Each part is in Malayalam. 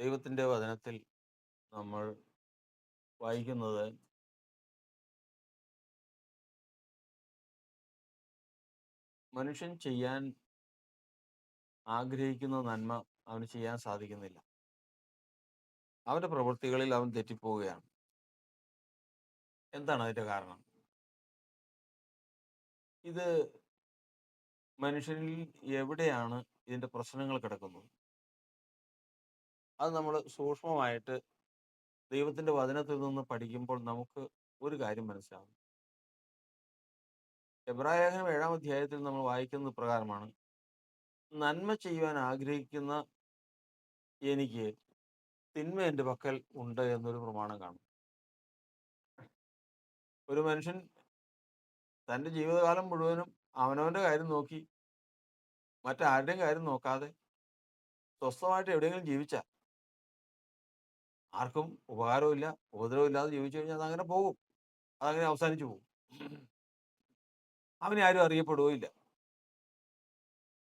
ദൈവത്തിന്റെ വചനത്തിൽ നമ്മൾ വായിക്കുന്നത് മനുഷ്യൻ ചെയ്യാൻ ആഗ്രഹിക്കുന്ന നന്മ അവന് ചെയ്യാൻ സാധിക്കുന്നില്ല. അവന്റെ പ്രവൃത്തികളിൽ അവൻ തെറ്റിപ്പോവുകയാണ്. എന്താണ് അതിന്റെ കാരണം? ഇത് മനുഷ്യനിൽ എവിടെയാണ് ഇതിന്റെ പ്രശ്നങ്ങൾ കിടക്കുന്നത്? അത് നമ്മൾ സൂക്ഷ്മമായിട്ട് ദൈവത്തിന്റെ വചനത്തിൽ നിന്ന് പഠിക്കുമ്പോൾ നമുക്ക് ഒരു കാര്യം മനസ്സിലാകും. എബ്രാഹിം ഏഴാം അധ്യായത്തിൽ നമ്മൾ വായിക്കുന്നത് പ്രകാരമാണ് നന്മ ചെയ്യുവാൻ ആഗ്രഹിക്കുന്ന എനിക്ക് തിന്മ എന്റെ പക്കൽ ഉണ്ട് എന്നൊരു പ്രമാണം കാണും. ഒരു മനുഷ്യൻ തന്റെ ജീവിതകാലം മുഴുവനും അവനവന്റെ കാര്യം നോക്കി മറ്റാരുടെയും കാര്യം നോക്കാതെ സ്വസ്ഥമായിട്ട് എവിടെയെങ്കിലും ജീവിച്ചാൽ ആർക്കും ഉപകാരമില്ല ഉപദ്രവം ഇല്ലാതെ ജീവിച്ചു കഴിഞ്ഞാൽ അതങ്ങനെ പോകും. അതങ്ങനെ അവസാനിച്ചു പോകും. അവനെ ആരും അറിയപ്പെടുകയില്ല.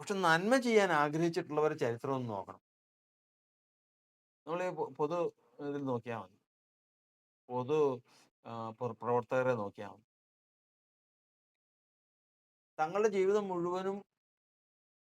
പക്ഷെ നന്മ ചെയ്യാൻ ആഗ്രഹിച്ചിട്ടുള്ളവരെ ചരിത്രം ഒന്ന് നോക്കണം. നമ്മൾ പൊതു ഇതിൽ നോക്കിയാൽ മതി. പൊതു പ്രവർത്തകരെ നോക്കിയാൽ മതി. തങ്ങളുടെ ജീവിതം മുഴുവനും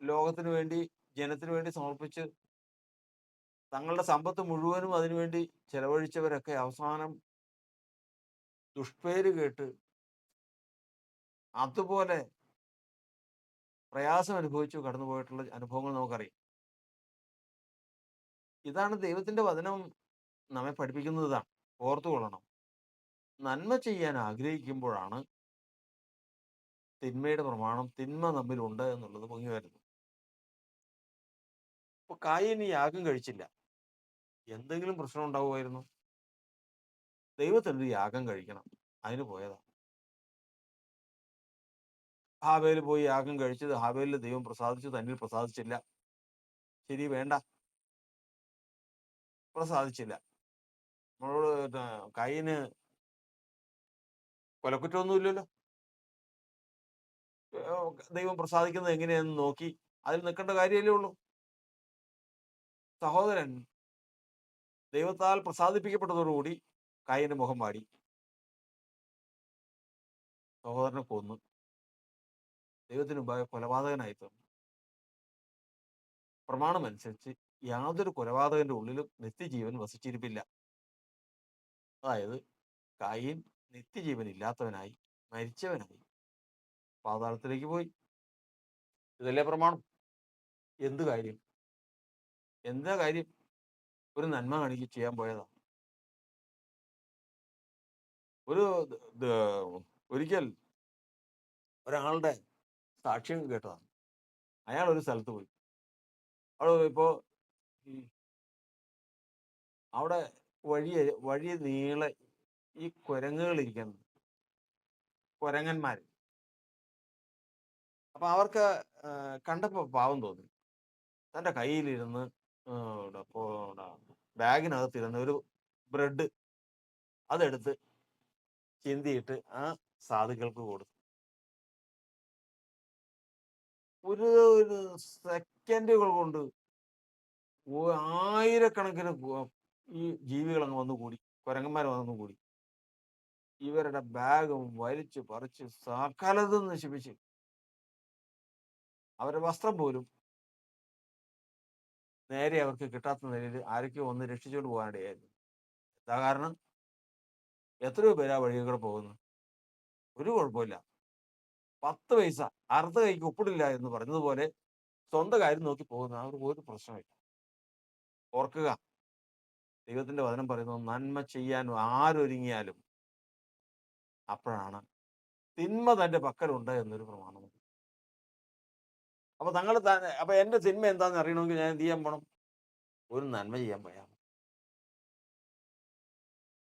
ലോകത്തിന് വേണ്ടി ജനത്തിന് വേണ്ടി സമർപ്പിച്ച് തങ്ങളുടെ സമ്പത്ത് മുഴുവനും അതിനുവേണ്ടി ചെലവഴിച്ചവരൊക്കെ അവസാനം ദുഷ്പേര് കേട്ട് അതുപോലെ പ്രയാസം അനുഭവിച്ചു കടന്നുപോയിട്ടുള്ള അനുഭവങ്ങൾ നമുക്കറിയാം. ഇതാണ് ദൈവത്തിന്റെ വചനം നമ്മെ പഠിപ്പിക്കുന്നതാണ്. ഓർത്തു ഓർത്തുകൊള്ളണം. നന്മ ചെയ്യാൻ ആഗ്രഹിക്കുമ്പോഴാണ് തിന്മയുടെ പ്രമാണം തിന്മ തമ്മിലുണ്ട് എന്നുള്ളത് പൊങ്ങി വരുന്നത്. അപ്പൊ കായിന് യാഗം കഴിച്ചില്ല. എന്തെങ്കിലും പ്രശ്നം ഉണ്ടാവുമായിരുന്നു. ദൈവത്തിന് ഒരു യാഗം കഴിക്കണം. അതിന് പോയതാ. ഹാബേൽ പോയി യാഗം കഴിച്ചത് ഹാബേലിൽ ദൈവം പ്രസാദിച്ചു. തന്നിൽ പ്രസാദിച്ചില്ല. ശരി വേണ്ട. പ്രസാദിച്ചില്ല. നമ്മളോട് കൈന് കൊലക്കുറ്റമൊന്നുമില്ലല്ലോ ദൈവം പ്രസാദിക്കുന്നത് എങ്ങനെയാന്ന് നോക്കി. അതിൽ നിൽക്കേണ്ട കാര്യമല്ലേ ഉള്ളൂ. സഹോദരൻ ദൈവത്താൽ പ്രസാദിപ്പിക്കപ്പെട്ടതോടുകൂടി കായന്റെ മുഖം വാടി സഹോദരനെ കൊന്നു. ദൈവത്തിന് മുമ്പാകെ കൊലപാതകനായി തീർന്നു. പ്രമാണമനുസരിച്ച് യാതൊരു കൊലപാതകന്റെ ഉള്ളിലും നിത്യജീവൻ വസിച്ചിരിപ്പില്ല. അതായത് കായിൻ നിത്യജീവൻ ഇല്ലാത്തവനായി മരിച്ചവനായി പാതാളത്തിലേക്ക് പോയി. ഇതല്ലേ പ്രമാണം? എന്ത് കാര്യം? എന്താ കാര്യം? ഒരു നന്മ കാണിക്ക് ചെയ്യാൻ പോയതാ. ഒരു ഒരിക്കൽ ഒരാളുടെ സാക്ഷ്യം കേട്ടതാണ് അയാൾ ഒരു സ്ഥലത്ത് പോയി. അവിടെ ഇപ്പോ അവിടെ വഴി വഴി നീളെ ഈ കുരങ്ങുകൾ ഇരിക്കുന്നു. കുരങ്ങന്മാര്. അപ്പൊ അവർക്ക് കണ്ടപ്പോ പാവം തോന്നി. തന്റെ കയ്യിലിരുന്ന് ഇവിടെ ഒരു ബ്രെഡ് അതെടുത്ത് ചിന്തിയിട്ട് ആ സാധുക്കൾക്ക് കൊടുത്തു. ഒരു ഒരു സെക്കൻഡുകൾ കൊണ്ട് ആയിരക്കണക്കിന് ഈ ജീവികൾ അങ്ങ് വന്നു കൂടി കുരങ്ങന്മാർ വന്നു കൂടി. ഇവരുടെ ബാഗും വലിച്ചു പറിച്ച് സകലതും നശിപ്പിച്ച്. അവരുടെ വസ്ത്രം പോലും നേരെ അവർക്ക് കിട്ടാത്ത നിലയിൽ ആരൊക്കെയോ ഒന്ന് രക്ഷിച്ചുകൊണ്ട് പോകാനിടയായിരുന്നു. എന്താ കാരണം? എത്രയോ പേര് ആ വഴിയിൽ കൂടെ പോകുന്നു ഒരു കുഴപ്പമില്ല. പത്ത് പൈസ അർദ്ധ കൈക്ക് ഒപ്പിടില്ല എന്ന് പറഞ്ഞതുപോലെ സ്വന്തം കാര്യം നോക്കി പോകുന്ന അവർക്ക് ഒരു പ്രശ്നമില്ല. ഓർക്കുക ദൈവത്തിന്റെ വചനം പറയുന്നു നന്മ ചെയ്യാൻ ആരൊരുങ്ങിയാലും അപ്പോഴാണ് തിന്മ തന്റെ പക്കലുണ്ട് എന്നൊരു പ്രമാണം അപ്പൊ തങ്ങൾ അപ്പൊ എന്റെ സിനിമ എന്താന്ന് അറിയണമെങ്കിൽ ഞാൻ എന്ത് ചെയ്യാൻ പോണം? ഒരു നന്മ ചെയ്യാൻ പോയാ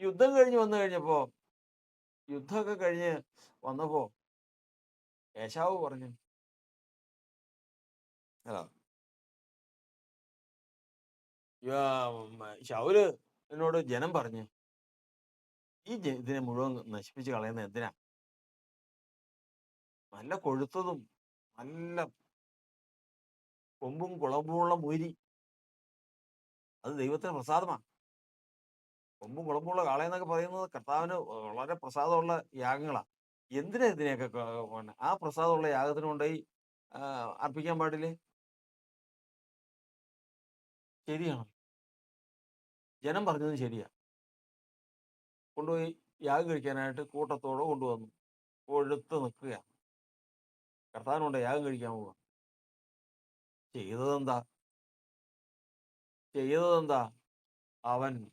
യുദ്ധം കഴിഞ്ഞ് വന്നു കഴിഞ്ഞപ്പോ യുദ്ധമൊക്കെ കഴിഞ്ഞ് വന്നപ്പോ യേശാവ് പറഞ്ഞു ഹലോ ശൗൽ എന്നോട് ജനം പറഞ്ഞു ഈ ഇതിനെ മുഴുവൻ നശിപ്പിച്ച് കളയുന്ന എന്തിനാ? നല്ല കൊഴുത്തതും നല്ല കൊമ്പും കുളമ്പുമുള്ള മുരി. അത് ദൈവത്തിന് പ്രസാദമാണ്. കൊമ്പും കുളമ്പുള്ള കാളയെന്നൊക്കെ പറയുന്നത് കർത്താവിന് വളരെ പ്രസാദമുള്ള യാഗങ്ങളാണ്. എന്തിനാ ഇതിനെയൊക്കെ ആ പ്രസാദമുള്ള യാഗത്തിന് കൊണ്ടുപോയി അർപ്പിക്കാൻ പാടില്ലേ? ശരിയാണ്. ജനം പറഞ്ഞത് ശരിയാ. കൊണ്ടുപോയി യാഗം കഴിക്കാനായിട്ട് കൂട്ടത്തോടെ കൊണ്ടുവന്നു. കൊഴുത്ത് നിൽക്കുക കർത്താവിനുണ്ട് യാഗം കഴിക്കാൻ പോവുക ചെയ്തതെന്താ? ചെയ്തതെന്താ? അവൻ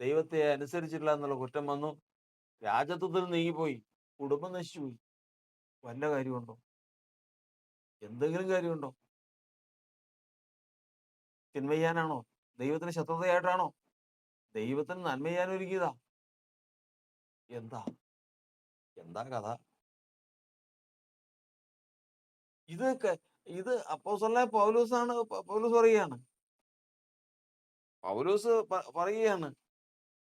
ദൈവത്തെ അനുസരിച്ചില്ല എന്നുള്ള കുറ്റം വന്നു. രാജത്വത്തിൽ നീങ്ങിപ്പോയി. കുടുംബം നശിച്ചുപോയി. വല്ല കാര്യമുണ്ടോ? എന്തെങ്കിലും കാര്യമുണ്ടോ? തിന്മ ദൈവത്തിന് ശത്രുതയായിട്ടാണോ? ദൈവത്തിന് നന്മ ചെയ്യാൻ എന്താ? എന്താ കഥ? ഇത് ക- ഇത് അപ്പോസ്തലനായ പൗലൂസ് ആണ് പൗലൂസ് പറയുകയാണ്. പൗലൂസ് പറയുകയാണ്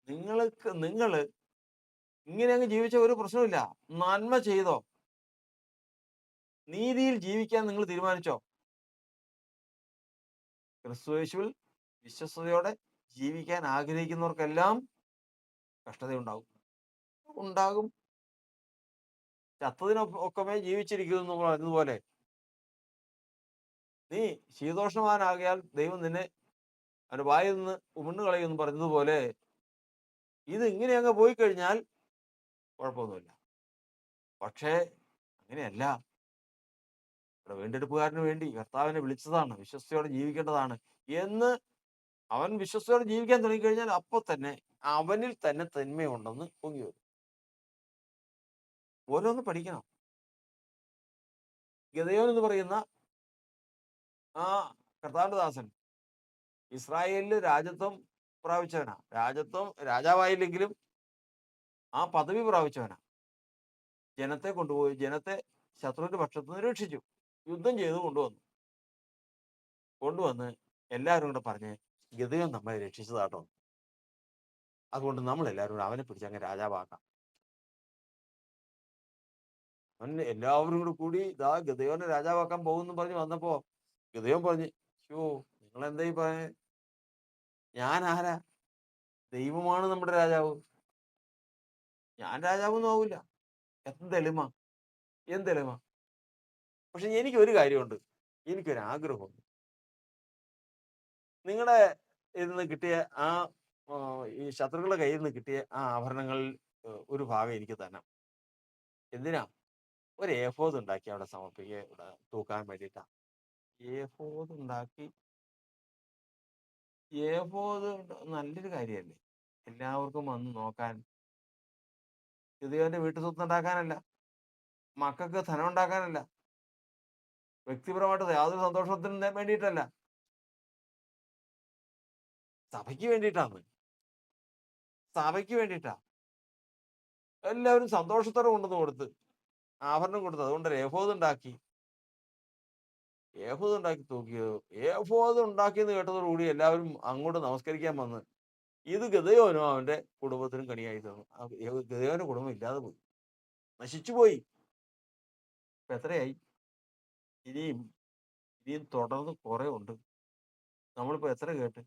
നിങ്ങൾക്ക് നിങ്ങൾ ഇങ്ങനെ അങ്ങ് ജീവിച്ച ഒരു പ്രശ്നമില്ല നന്മ ചെയ്തോ? നീതിയിൽ ജീവിക്കാൻ നിങ്ങൾ തീരുമാനിച്ചോ? ക്രിസ്തുവേശുവിൽ വിശ്വസ്തയോടെ ജീവിക്കാൻ ആഗ്രഹിക്കുന്നവർക്കെല്ലാം കഷ്ടതയുണ്ടാകും. ഉണ്ടാകും. ചത്തതിനൊക്കമേ ജീവിച്ചിരിക്കുന്നു എന്നതുപോലെ നീ ശീതോഷ്ണവാനാകിയാൽ ദൈവം നിന്നെ അവന്റെ വായിൽ നിന്ന് ഉമിണ്ണു കളയുമെന്ന് പറഞ്ഞതുപോലെ ഇത് ഇങ്ങനെ അങ്ങ് പോയി കഴിഞ്ഞാൽ കുഴപ്പമൊന്നുമില്ല. പക്ഷേ അങ്ങനെയല്ല. ഇവിടെ വീണ്ടെടുപ്പുകാരന് വേണ്ടി കർത്താവിനെ വിളിച്ചതാണ് വിശ്വസ്തയോടെ ജീവിക്കേണ്ടതാണ് എന്ന് അവൻ വിശ്വസ്തയോടെ ജീവിക്കാൻ തുടങ്ങിക്കഴിഞ്ഞാൽ അപ്പൊ തന്നെ അവനിൽ തന്നെ തന്മയുണ്ടെന്ന് പൊങ്ങി വരും. ഓരോന്ന് പഠിക്കണം. ഗതയോൻ എന്ന് പറയുന്ന ആ കർത്താവിന്റെ ദാസൻ. ഇസ്രായേലിൽ രാജ്യത്വം പ്രാപിച്ചവനാ. രാജ്യത്വം രാജാവായില്ലെങ്കിലും ആ പദവി പ്രാപിച്ചവനാ. ജനത്തെ കൊണ്ടുപോയി ജനത്തെ ശത്രുവിന്റെ പക്ഷത്തു നിന്ന് രക്ഷിച്ചു. യുദ്ധം ചെയ്ത് കൊണ്ടുവന്നു. കൊണ്ടുവന്ന് എല്ലാവരും കൂടെ പറഞ്ഞ് ഗതയോൻ നമ്മളെ രക്ഷിച്ചതാട്ടോ അതുകൊണ്ട് നമ്മൾ എല്ലാവരും കൂടെ അവനെ പിടിച്ച് അങ്ങ് രാജാവാക്കാം. അവൻ എല്ലാവരും കൂടെ കൂടി ഇതാ ഗതയോനെ രാജാവാക്കാൻ പോകുന്നു പറഞ്ഞ് വന്നപ്പോ ഗതയോൻ പറഞ്ഞു ഷോ നിങ്ങൾ എന്താ ഈ പറഞ്ഞ? ഞാൻ ആരാ? ദൈവമാണ് നമ്മുടെ രാജാവ്. ഞാൻ രാജാവൊന്നും ആവൂല. എന്തെളിമ എന്തെളിമ പക്ഷെ എനിക്ക് ഒരു കാര്യമുണ്ട് എനിക്കൊരു ആഗ്രഹമുണ്ട് നിങ്ങളുടെ ഇതിൽ നിന്ന് കിട്ടിയ ആ ഈ ശത്രുക്കളുടെ കയ്യിൽ നിന്ന് കിട്ടിയ ആ ആഭരണങ്ങളിൽ ഒരു ഭാഗം എനിക്ക് തന്നെ എന്തിനാ? ഒരു ഏഫോത് ഉണ്ടാക്കി അവിടെ സമർപ്പിക്കുക ഇവിടെ തൂക്കാൻ ഏഫോത് ഉണ്ടാക്കി ഏഫോത് നല്ലൊരു കാര്യമല്ലേ എല്ലാവർക്കും വന്ന് നോക്കാൻ. ഇതേവന്റെ വീട്ടു സ്വത്ത് ഉണ്ടാക്കാനല്ല മക്കൾക്ക് ധനം ഉണ്ടാക്കാനല്ല വ്യക്തിപരമായിട്ട് യാതൊരു സന്തോഷത്തിനും വേണ്ടിയിട്ടല്ല. സഭയ്ക്ക് വേണ്ടിയിട്ടാണ് സഭയ്ക്ക് വേണ്ടിയിട്ടാ. എല്ലാവരും സന്തോഷത്തോടെ കൊണ്ടുവന്ന് കൊടുത്ത് ആഭരണം കൊടുത്തു അതുകൊണ്ട് ഏഫോത് ഏഫോത് ഉണ്ടാക്കി തൂക്കിയത് ഏഫോദ് ഉണ്ടാക്കിയെന്ന് കേട്ടതോടുകൂടി എല്ലാവരും അങ്ങോട്ട് നമസ്കരിക്കാൻ വന്ന് ഇത് ഗതയോനോ അവന്റെ കുടുംബത്തിനും കണിയായി തന്നു ഗതയോന്റെ കുടുംബം ഇല്ലാതെ പോയി. നശിച്ചു പോയി. എത്രയായി? ഇനിയും ഇനിയും തുടർന്ന് കുറെ ഉണ്ട്. നമ്മളിപ്പോ എത്ര കേട്ട്?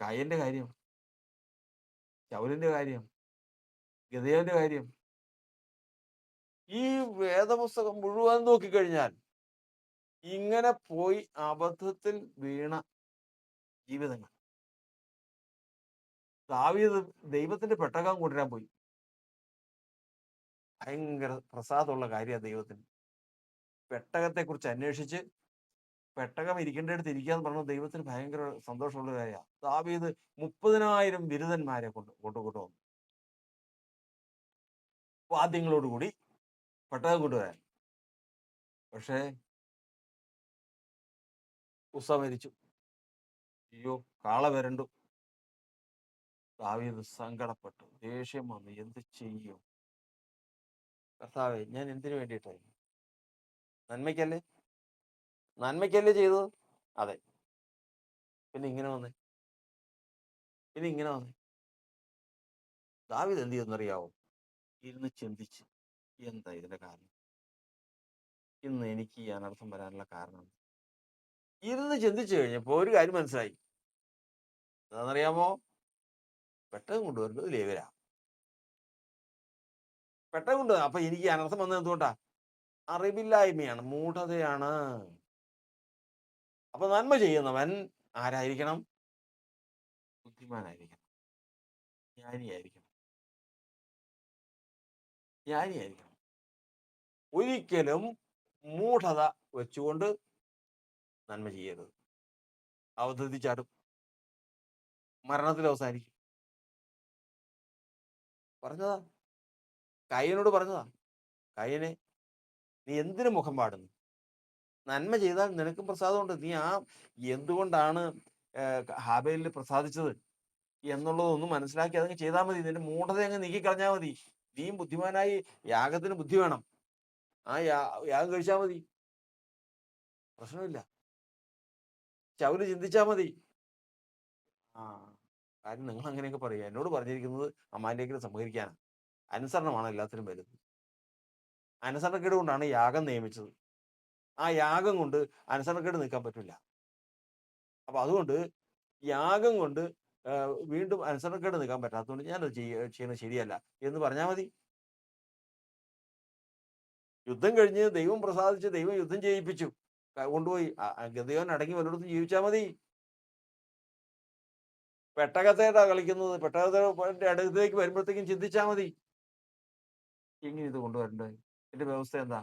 കായന്റെ കാര്യം ചൗലിന്റെ കാര്യം ഗതയോന്റെ കാര്യം. ഈ വേദപുസ്തകം മുഴുവൻ നോക്കിക്കഴിഞ്ഞാൽ ഇങ്ങനെ പോയി അബദ്ധത്തിൽ വീണ ജീവിതങ്ങൾ. ദാവീദ് ദൈവത്തിന്റെ പെട്ടകം കൊണ്ടുവരാൻ പോയി. ഭയങ്കര പ്രസാദമുള്ള കാര്യമാണ് ദൈവത്തിന്. പെട്ടകത്തെ കുറിച്ച് അന്വേഷിച്ച് പെട്ടകം ഇരിക്കേണ്ടടുത്ത് ഇരിക്കാന്ന് പറഞ്ഞ ദൈവത്തിന് ഭയങ്കര സന്തോഷമുള്ള കാര്യമാണ്. ദാവീദ് മുപ്പതിനായിരം ബിരുദന്മാരെ കൊണ്ട് കൊണ്ടുകൊണ്ടു വന്നു വാദ്യങ്ങളോടുകൂടി പെട്ടകം കൊണ്ടുവരാൻ. പക്ഷേ ഉസ മരിച്ചു. അയ്യോ കാള വരണ്ടു. ദാവീദ് സങ്കടപ്പെട്ടു. ദേഷ്യം വന്നു. എന്ത് ചെയ്യും? കർത്താവെ ഞാൻ എന്തിനു വേണ്ടിയിട്ടായി നന്മയ്ക്കല്ലേ? നന്മയ്ക്കല്ലേ ചെയ്തത്? അതെ. പിന്നെ ഇങ്ങനെ വന്നേ. പിന്നെ ഇങ്ങനെ വന്നേ. ദാവിദ് എന്ത് ചെയ്യുന്നറിയാവോ ഇരുന്ന് ചിന്തിച്ച്. എന്താ ഇതിന്റെ കാരണം? ഇന്ന് എനിക്ക് ഈ അനർത്ഥം വരാനുള്ള കാരണം ഇരുന്ന് ചിന്തിച്ചു കഴിഞ്ഞപ്പോൾ ഒരു കാര്യം മനസ്സിലായി. എന്താണെന്നറിയാമോ? പെട്ടെന്ന് കൊണ്ടുവരുന്നത് ലേവരാ പെട്ടെന്ന് കൊണ്ട് അപ്പൊ എനിക്ക് അനർത്ഥം വന്നത് എന്തുകൊണ്ടാ? അറിവില്ലായ്മയാണ് മൂഢതയാണ്. അപ്പൊ നന്മ ചെയ്യുന്നവൻ ആരായിരിക്കണം? ബുദ്ധിമാനായിരിക്കണം. ജ്ഞാനിയായിരിക്കണം. ജ്ഞാനിയായിരിക്കണം. ഒരിക്കലും മൂഢത വെച്ചുകൊണ്ട് നന്മ ചെയ്യരുത്. അവധി ചാടും മരണത്തിൽ അവസാനിക്കും. പറഞ്ഞതാ. കയ്യനോട് പറഞ്ഞതാ. കയ്യനെ നീ എന്തിനു മുഖം പാടുന്നു? നന്മ ചെയ്താൽ നിനക്കും പ്രസാദമുണ്ട്. നീ ആ എന്തുകൊണ്ടാണ് ഹാബേലിൽ പ്രസാദിച്ചത് എന്നുള്ളതൊന്നും മനസ്സിലാക്കി അതങ്ങ് ചെയ്താൽ മതി. നിന്റെ മൂഢത അങ്ങ് നീക്കിക്കളഞ്ഞാൽ മതി. നീയും ബുദ്ധിമാനായി യാഗത്തിന് ബുദ്ധി വേണം. ആ യാഗം കഴിച്ചാൽ മതി. പ്രശ്നമില്ല. ചവൽ ചിന്തിച്ചാൽ മതി. ആ കാര്യം നിങ്ങൾ അങ്ങനെയൊക്കെ പറയുക. എന്നോട് പറഞ്ഞിരിക്കുന്നത് അമ്മാന്റെങ്കിലും സംഹരിക്കാനാണ് അനുസരണമാണ് എല്ലാത്തിനും വലുത്. അനുസരണക്കേട് കൊണ്ടാണ് യാഗം നിയമിച്ചത്. ആ യാഗം കൊണ്ട് അനുസരണക്കേട് നിൽക്കാൻ പറ്റില്ല. അപ്പൊ അതുകൊണ്ട് യാഗം കൊണ്ട് വീണ്ടും അനുസരണക്കേട് നിൽക്കാൻ പറ്റാത്തതുകൊണ്ട് ഞാനത് ചെയ്യ ചെയ്യുന്നത് ശരിയല്ല. എന്ന് പറഞ്ഞാൽ മതി. യുദ്ധം കഴിഞ്ഞ് ദൈവം പ്രസാദിച്ച് ദൈവം യുദ്ധം ചെയ്യിപ്പിച്ചു. കൊണ്ടുപോയി. ഗതിയോൻ അടങ്ങി വല്ലയിടത്തും ജീവിച്ചാൽ മതി. പെട്ടകത്തേട്ടാ കളിക്കുന്നത്. പെട്ടകത്തെ അടുത്തേക്ക് വരുമ്പോഴത്തേക്കും ചിന്തിച്ചാൽ മതി. എങ്ങനെ ഇത് കൊണ്ടുവരണ്ടേ? എന്റെ വ്യവസ്ഥ എന്താ?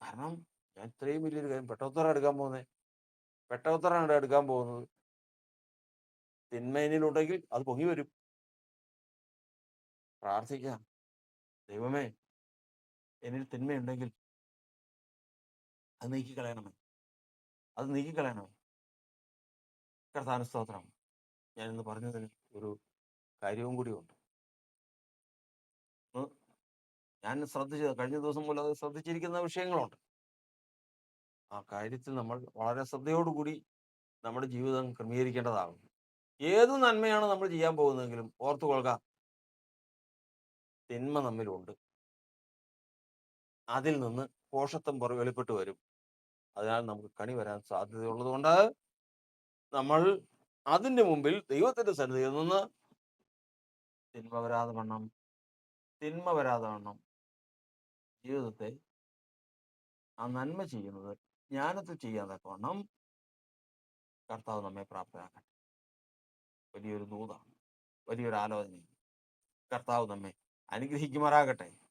കാരണം ഞാൻ ഇത്രയും വലിയൊരു കാര്യം പെട്ടോത്തറ എടുക്കാൻ പോകുന്നത് പെട്ടോത്തറാണ് എടുക്കാൻ പോകുന്നത്. തിന്മേനിലുണ്ടെങ്കിൽ അത് പൊങ്ങി വരും. പ്രാർത്ഥിക്കാം. ദൈവമേ എന്നിൽ തിന്മയുണ്ടെങ്കിൽ അത് നീക്കിക്കളയണമേ. അത് നീക്കിക്കളയണമേ. കർത്താന സ്തോത്രം. ഞാൻ ഇന്ന് പറഞ്ഞതിന് ഒരു കാര്യവും കൂടി ഉണ്ട്. ഞാൻ ശ്രദ്ധിച്ചത് കഴിഞ്ഞ ദിവസം മുതൽ അത് ശ്രദ്ധിച്ചിരിക്കുന്ന വിഷയങ്ങളുണ്ട്. ആ കാര്യത്തിൽ നമ്മൾ വളരെ ശ്രദ്ധയോടുകൂടി നമ്മുടെ ജീവിതം ക്രമീകരിക്കേണ്ടതാണ്. ഏത് നന്മയാണ് നമ്മൾ ചെയ്യാൻ പോകുന്നതെങ്കിലും ഓർത്തു കൊള്ളുക തിന്മ നമ്മിലുണ്ട്. അതിൽ നിന്ന് പോഷത്വം പുറ വെളിപ്പെട്ട് വരും. അതിനാൽ നമുക്ക് കണി വരാൻ സാധ്യതയുള്ളത് കൊണ്ട് നമ്മൾ അതിന്റെ മുമ്പിൽ ദൈവത്തിന്റെ സന്നിധിയിൽ നിന്ന് തിന്മ വരാതെ വണ്ണം തിന്മ വരാതെ വണ്ണം ജീവിതത്തെ ആ നന്മ ചെയ്യുന്നത് ജ്ഞാനത്തിൽ ചെയ്യാൻ തക്കവണ്ണം കർത്താവ് നമ്മെ പ്രാപ്തരാക്കട്ടെ. വലിയൊരു ദൂതാണ് വലിയൊരു ആലോചനയാണ്. കർത്താവ് നമ്മെ അനുഗ്രഹിക്കുമാറാകട്ടെ.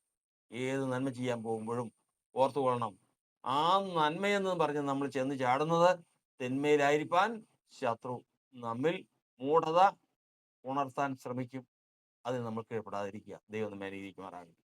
ഏത് നന്മ ചെയ്യാൻ പോകുമ്പോഴും ഓർത്തുകൊള്ളണം ആ നന്മയെന്ന് പറഞ്ഞ് നമ്മൾ ചെന്ന് ചാടുന്നത് തിന്മയിലായിരിക്കാൻ ശത്രു നമ്മിൽ മൂഢത ഉണർത്താൻ ശ്രമിക്കും. അതിന് നമ്മൾ കീഴ്പ്പെടാതിരിക്കുക. ദൈവം നമ്മെ അനുഗ്രഹിക്കുമാറാകട്ടെ.